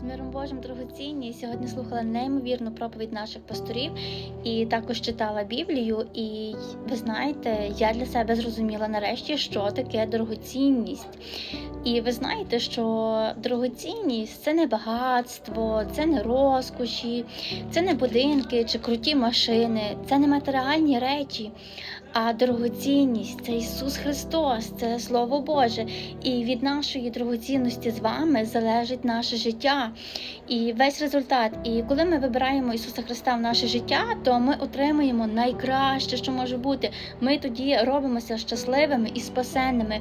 З миром Божим дорогоцінні. Сьогодні слухала неймовірну проповідь наших пасторів і також читала Біблію. І ви знаєте, я для себе зрозуміла нарешті, що таке дорогоцінність. І ви знаєте, що дорогоцінність це не багатство, це не розкоші, це не будинки чи круті машини, це не матеріальні речі. А дорогоцінність це Ісус Христос, це Слово Боже. І від нашої дорогоцінності з вами залежить наше життя і весь результат. І коли ми вибираємо Ісуса Христа в наше життя, то ми отримуємо найкраще, що може бути. Ми тоді робимося щасливими і спасенними.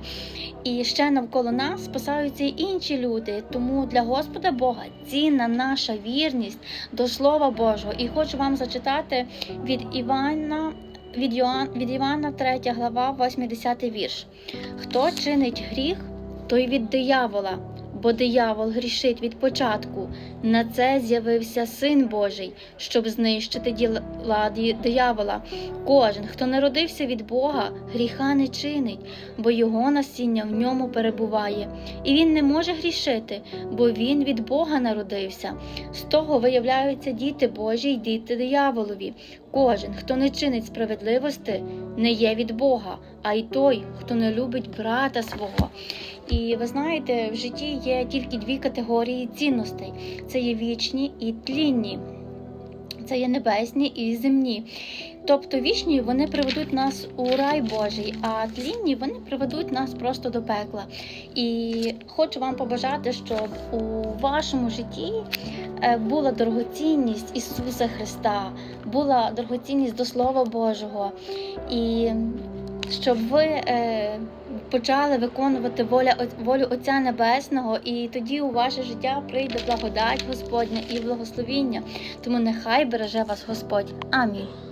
І ще навколо нас спасаються і інші люди. Тому для Господа Бога цінна наша вірність до Слова Божого. І хочу вам зачитати від Івана. Від, Йоан, від Івана 3 глава, 80 вірш. Хто чинить гріх, той від диявола, бо диявол грішить від початку. На це з'явився Син Божий, щоб знищити діла диявола. Кожен, хто народився від Бога, гріха не чинить, бо його насіння в ньому перебуває. І він не може грішити, бо він від Бога народився. З того виявляються діти Божі й діти дияволові. Кожен, хто не чинить справедливості, не є від Бога, а й той, хто не любить брата свого. І ви знаєте, в житті є тільки дві категорії цінностей: це є вічні і тлінні. Це є небесні і земні. Тобто вічні вони приведуть нас у рай Божий, а тлінні вони приведуть нас просто до пекла. І хочу вам побажати, щоб у вашому житті е, була дорогоцінність Ісуса Христа, була дорогоцінність до Слова Божого. І щоб ви е, почали виконувати воля, волю Отця Небесного, і тоді у ваше життя прийде благодать Господня і благословіння. Тому нехай береже вас Господь. Амінь.